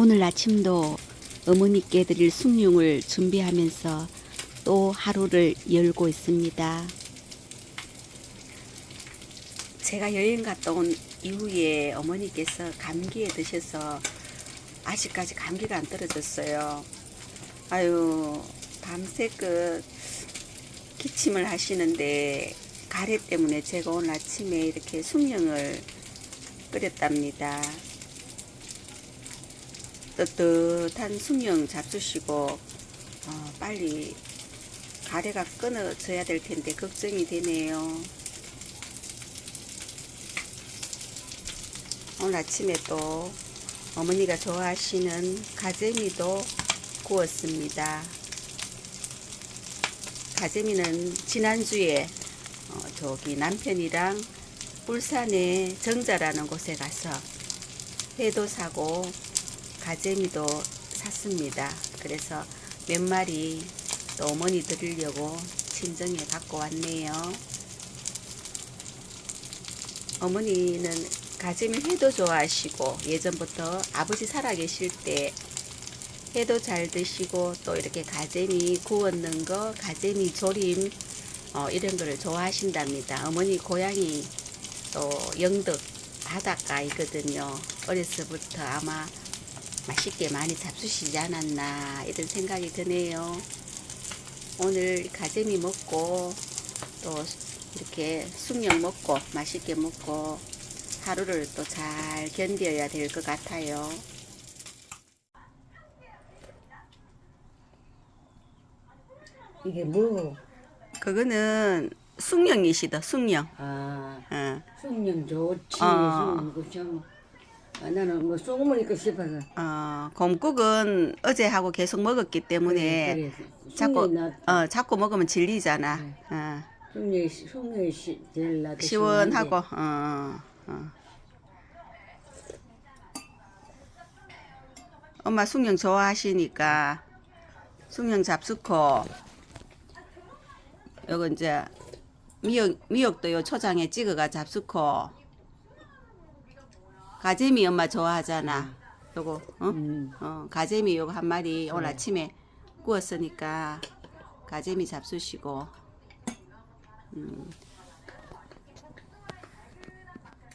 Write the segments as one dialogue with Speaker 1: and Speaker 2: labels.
Speaker 1: 오늘 아침도 어머니께 드릴 숭늉을 준비하면서 또 하루를 열고 있습니다. 제가 여행 갔다 온 이후에 어머니께서 감기에 드셔서 아직까지 감기가 안 떨어졌어요. 아유, 밤새 그 기침을 하시는데 가래 때문에 제가 오늘 아침에 이렇게 숭늉을 끓였답니다. 뜨뜻한 숭늉 잡수시고 어, 빨리 가래가 끊어져야 될 텐데 걱정이 되네요. 오늘 아침에 또 어머니가 좋아하시는 가재미도 구웠습니다. 가재미는 지난주에 어, 저기 남편이랑 울산의 정자라는 곳에 가서 회도 사고 가재미도 샀습니다. 그래서 몇 마리 또 어머니 드리려고 친정에 갖고 왔네요. 어머니는 가재미 회도 좋아하시고 예전부터 아버지 살아계실 때 회도 잘 드시고 또 이렇게 가재미 구웠는 거, 가재미 조림 어, 이런 거를 좋아하신답니다. 어머니 고향이 또 영덕 바닷가이거든요. 어려서부터 아마 맛있게 많이 잡수시지 않았나 이런 생각이 드네요. 오늘 가재미 먹고 또 이렇게 숭늉 먹고 맛있게 먹고 하루를 또 잘 견뎌야 될 것 같아요.
Speaker 2: 이게 뭐?
Speaker 1: 그거는 숭늉이시다 숭늉.
Speaker 2: 아,
Speaker 1: 어,
Speaker 2: 좋지.
Speaker 1: 어.
Speaker 2: 참. 아, 나는 뭐 소금을 싶어서.
Speaker 1: 어, 곰국은 어제 하고 계속 먹었기 때문에
Speaker 2: 그래, 그래.
Speaker 1: 자꾸
Speaker 2: 숭늉이 나,
Speaker 1: 어, 자꾸 먹으면 질리잖아.
Speaker 2: 네.
Speaker 1: 어,
Speaker 2: 숭늉이 숭늉이 시- 제일 나도
Speaker 1: 시원하고 어, 어, 어. 엄마 숭늉 좋아하시니까 숭늉 잡수코 요거 이제 미역 미역도 요 초장에 찍어가 잡수코 가재미 엄마 좋아하잖아 요거 어?
Speaker 2: 음.
Speaker 1: 어 가재미 요거 한 마리 오늘 아침에 구웠으니까 가재미 잡수시고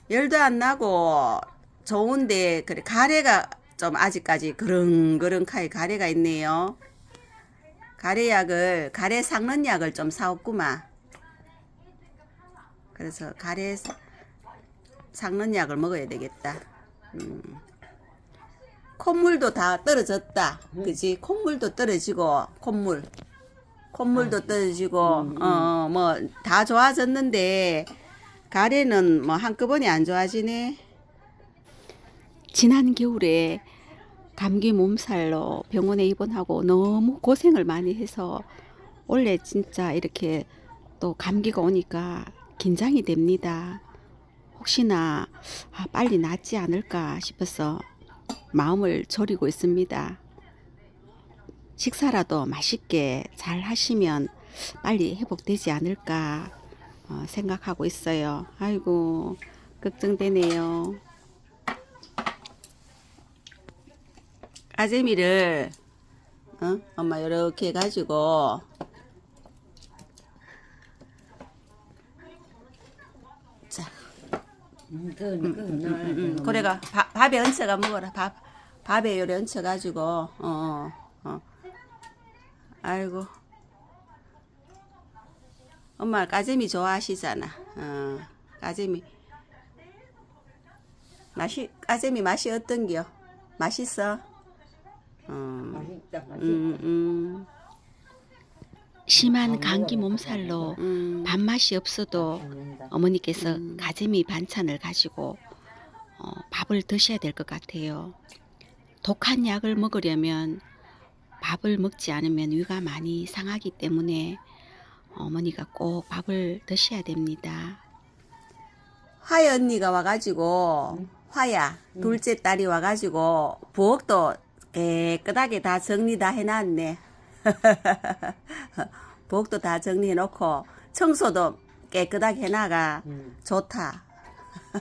Speaker 1: 열도 안 나고 좋은데 그래 가래가 좀 아직까지 그릉그릉하게 가래가 있네요. 가래약을 가래 삭는 약을 좀 사왔구만. 그래서 가래 사- 삭는 약을 먹어야 되겠다. 음. 콧물도 다 떨어졌다. 그지? 콧물도 떨어지고 콧물. 콧물도 떨어지고 어뭐 다 좋아졌는데 가래는 뭐 한꺼번에 안 좋아지네. 지난 겨울에 감기 몸살로 병원에 입원하고 너무 고생을 많이 해서 원래 진짜 이렇게 또 감기가 오니까 긴장이 됩니다. 혹시나 아, 빨리 낫지 않을까 싶어서 마음을 졸이고 있습니다. 식사라도 맛있게 잘 하시면 빨리 회복되지 않을까 어, 생각하고 있어요. 아이고 걱정되네요. 아재미를 어? 엄마 이렇게 해가지고
Speaker 2: 음, 그, 나,
Speaker 1: 음, 그래가 밥, 밥에 얹혀가 먹어라. 밥 밥에 요래 얹혀가지고 어, 어, 어. 아이고. 엄마 까재미 좋아하시잖아. 어, 까재미. 맛이 까재미 맛이 어떤겨? 맛있어? 음,
Speaker 2: 맛있다, 맛있다.
Speaker 1: 음, 음,
Speaker 3: 심한 감기 몸살로
Speaker 1: 음.
Speaker 3: 밥맛이 없어도. 어머니께서 가재미 반찬을 가지고 어, 밥을 드셔야 될 것 같아요. 독한 약을 먹으려면 밥을 먹지 않으면 위가 많이 상하기 때문에 어머니가 꼭 밥을 드셔야 됩니다.
Speaker 1: 화야 언니가 와가지고 화야 둘째 딸이 와가지고 부엌도 깨끗하게 다 정리 다 해놨네. 부엌도 다 정리해놓고 청소도 깨끗하게 해놔가
Speaker 2: 음.
Speaker 1: 좋다.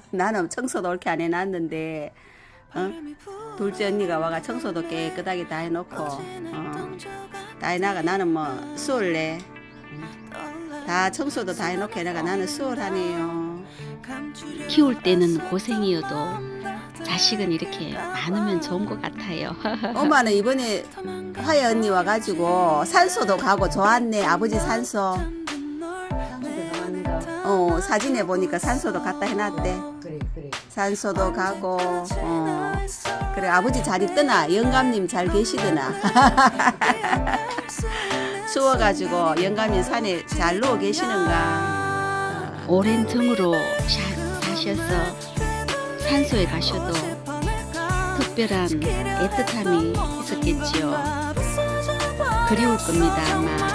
Speaker 1: 나는 청소도 옳게 안 해놨는데 어? 둘째 언니가 와가 청소도 깨끗하게 다 해놓고 어. 다 해나가 나는 뭐 수월래 다 청소도 다 해놓고 해나가 나는 수월하네요
Speaker 3: 키울 때는 고생이어도 자식은 이렇게 많으면 좋은 것 같아요.
Speaker 1: 엄마는 이번에 화혜 언니 와가지고 산소도 가고 좋았네 아버지 산소. 어 사진에 보니까 산소도 갖다 해놨대
Speaker 2: 그래 그래.
Speaker 1: 산소도 가고 어 그래 아버지 잘 있더나 영감님 잘 계시더나 추워가지고 영감님 산에 잘 누워 계시는가
Speaker 3: 오랜 정으로 샤- 사셔서 산소에 가셔도 특별한 애틋함이 있었겠지요. 그리울 겁니다 아마.